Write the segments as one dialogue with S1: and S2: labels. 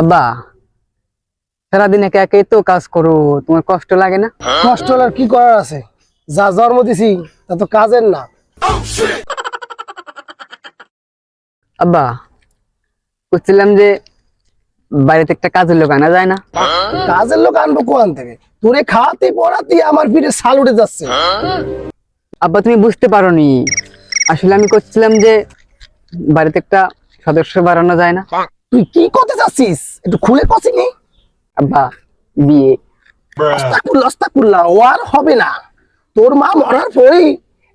S1: আব্বা সারাদিন একা একাই তো কাজ করো তোমার কষ্ট লাগে না?
S2: কষ্ট আর কি করার আছে? যা জন্ম দিছি তা তো কাজের না।
S1: আব্বা বুঝছিলাম যে বাড়িতে একটা কাজের লোক আনা যায় না।
S2: কাজের লোক আনব কোয়ান থেকে? তোরে খাওয়াতে পড়াতে আমার পিঠে সাল উঠে যাচ্ছে।
S1: আব্বা তুমি বুঝতে পারোনি। আসলে আমি করছিলাম যে বাড়িতে একটা সদস্য বাড়ানো যায় না।
S2: তুই কি করতে চাচ্ছিস? একটু খুলে কছিনি
S1: আব্বা বিয়ে।
S2: অস্তাকুল্লা ও আর হবে না। তোর মা মরার পরেই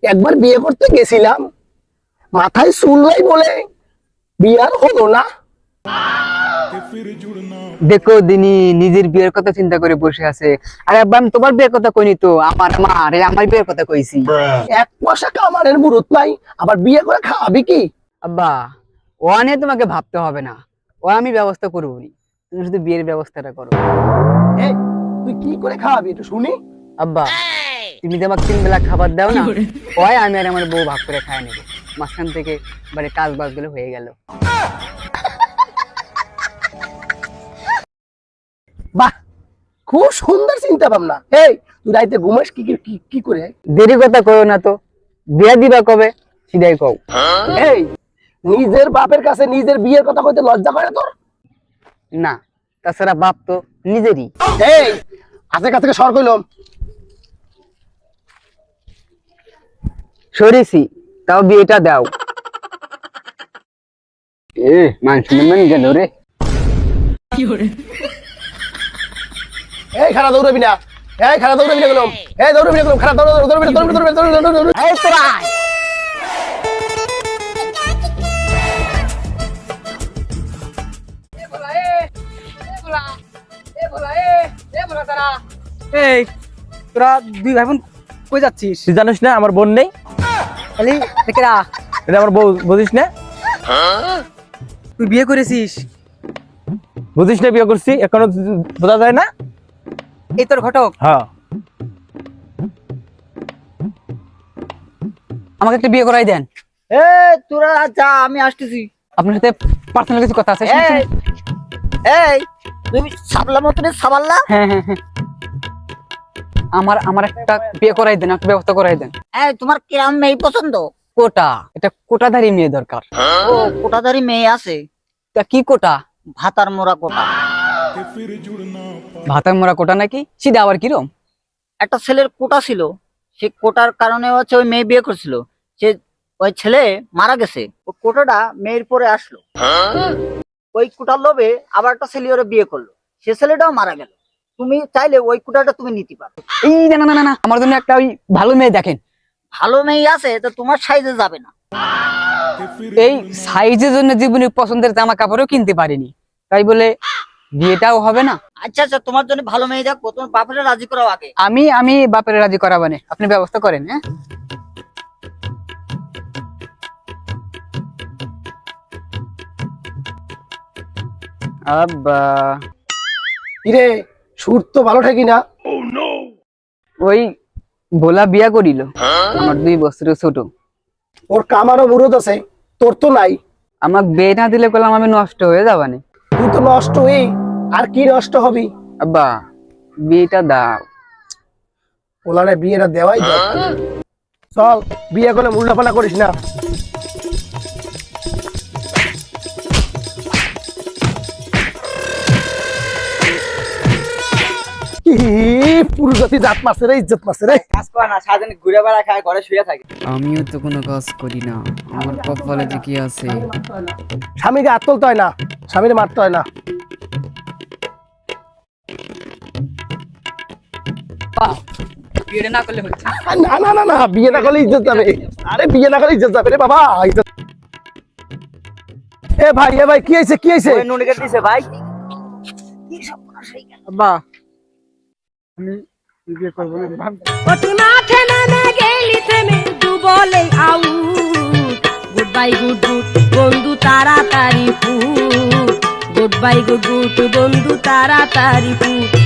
S2: একবার বিয়ে করতে গেছিলাম। মাথায় চুল নাই বলে বিয়ে আর হলো না।
S1: দেখো দিনি নিজের বিয়ের কথা চিন্তা করে বসে আছে। আরে আব্বা আমি তোমার বিয়ের কথা কইনি তো আমার আমার এই আমার বিয়ের কথা কইছি।
S2: এক পয়সা কামানের মুরত নাই আবার বিয়ে করে খাওয়াবি কি?
S1: আব্বা ও নিয়ে তোমাকে ভাবতে হবে না। ও আমি ব্যবস্থা করব নি। তুমি শুধু বিয়ের ব্যবস্থাটা করো।
S2: এই, তুই কি করে খাওয়াবি একটু শুনি?
S1: আব্বা তুমি যে আমাকে তিন বেলা খাবার দাও না ওই আমি আর আমার বউ ভাগ করে খায় নেব। মাঝখান থেকে বাড়ির কাজ বাজগুলো হয়ে গেল।
S2: বাহ খুব সুন্দর চিন্তা ভাবনা। এই তুই রাইতে ঘুমাস কি কি- কি কি করে?
S1: দেরি কথা কয়ো না তো। বিয়া দিবা কবে? সিধাই কও।
S2: এই নিজের বাপের কাছে নিজের বিয়ের কথা কইতে লজ্জা করে তোর?
S1: না তাছাড়া বাপ তো নিজেরই।
S2: এই আজে কাছ থেকে সর কইলাম
S1: সরেছি তাও বিয়েটা দাও। এ মান গেল রে।
S2: এই খারাপ দৌড়াবি না। এই খারাপ দৌড়াবি না গেলাম এই দৌড়াবি না গেলাম খারাপ দৌড়াবি না দৌড়াবি না দৌড়াবি না দৌড়াবি না দৌড়াবি না দৌড়াবি না।
S1: এই তোরা
S3: এই তোরা দুই ভাই বোন কই যাচ্ছিস?
S4: তুই জানিস না আমার বোন নেই?
S3: খালি দেখে
S4: এটা আমার বউ বুঝিস না?
S3: তুই বিয়ে করেছিস?
S4: বুঝিস না বিয়ে করছি এখনও বোঝা যায় না?
S3: এই তোর ঘটক।
S4: হ্যাঁ।
S1: আমাকে একটু বিয়ে করাই দেন।
S3: এ তোরা যা আমি আসতেছি।
S1: আপনার সাথে পার্সোনাল কিছু কথা আছে?
S3: এই তুমি সাবলা মতনে সাবাল্লা?
S1: হ্যাঁ হ্যাঁ হ্যাঁ। আমার আমার একটা বিয়ে করাই দেন একটা ব্যবস্থা করাই দেন।
S5: এই তোমার কিরাম মেয়ে পছন্দ?
S1: কোটা। এটা কোটাধারী মেয়ে দরকার।
S5: ও কোটাদারি মেয়ে আছে?
S1: তা কি কোটা?
S5: ভাতার মোড়া কোটা।
S1: ভাতার মোড়া কোটা নাকি? সিধা আবার কিরম?
S5: একটা ছেলের কোটা ছিল। সে কোটার কারণে হচ্ছে ওই মেয়ে বিয়ে করছিল। সে ওই ছেলে মারা গেছে। ও কোটাটা মেয়ের পরে আসলো। ওই কোটার লোভে আবার একটা ছেলে ওরে বিয়ে করল। সে ছেলেটাও মারা গেল। তুমি চাইলে ওই কুটাটা তুমি নিতে পারো।
S1: এই না না না না আমার জন্য একটা ওই ভালো মেয়ে দেখেন।
S5: ভালো মেয়ে আছে তো তোমার সাইজে যাবে না।
S1: এই সাইজের জন্য জীবনে পছন্দের জামা কাপড়ও কিনতে পারিনি। তাই বলে বিয়েটাও হবে না।
S5: আচ্ছা আচ্ছা তোমার জন্য ভালো মেয়ে দেখব তোমার বাপরে রাজি করাও আগে।
S1: আমি আমি বাপের রাজি করাবানে আপনি ব্যবস্থা করেন হ্যাঁ? আব্বা।
S2: কিরে? সুর তো ভালো ঠেকি না।
S1: ওই ভোলা বিয়া করিল। আমার দুই বছরের ছোট।
S2: ওর কামারও মুরত আছে তোর তো নাই।
S1: আমাক বিয়ে না দিলে কলাম আমি নষ্ট হয়ে যাবানি।
S2: তুই তো নষ্ট হই আর কি নষ্ট হবি?
S1: আব্বা বিয়েটা দাও।
S2: ওলারে বিয়েটা দেওয়াই চল বিয়ে করলে উল্টাপাল্টা করিস না। পুরো জাতি জাত মারছে রে ইজ্জত মারছে রে
S3: কাজ করে না সারাদিন ঘুরে বেড়া খায় ঘরে শুয়ে থাকে।
S1: আমিও তো কোনো কাজ করি না। আমার কপালে যে কি আছে?
S2: স্বামীকে হাত তুলতে হয় না স্বামীর মারতে হয় না।
S1: বিয়ে না করলে হচ্ছে
S2: না না না না বিয়ে না করলে ইজ্জত যাবে। আরে বিয়ে না করলে ইজ্জত যাবে রে বাবা ইজ্জত। এ ভাই এ ভাই কি হয়েছে কি হয়েছে?
S3: ওই নুনি কেটে দিছে ভাই। আব্বা আমি বিয়ে করব না।
S6: গেলি থেমে বলে আউ গুড বাই গুড গুড বন্ধু, তাড়াতাড়ি ফু গুড বাই গুড গুড বন্ধু, তাড়াতাড়ি ফুট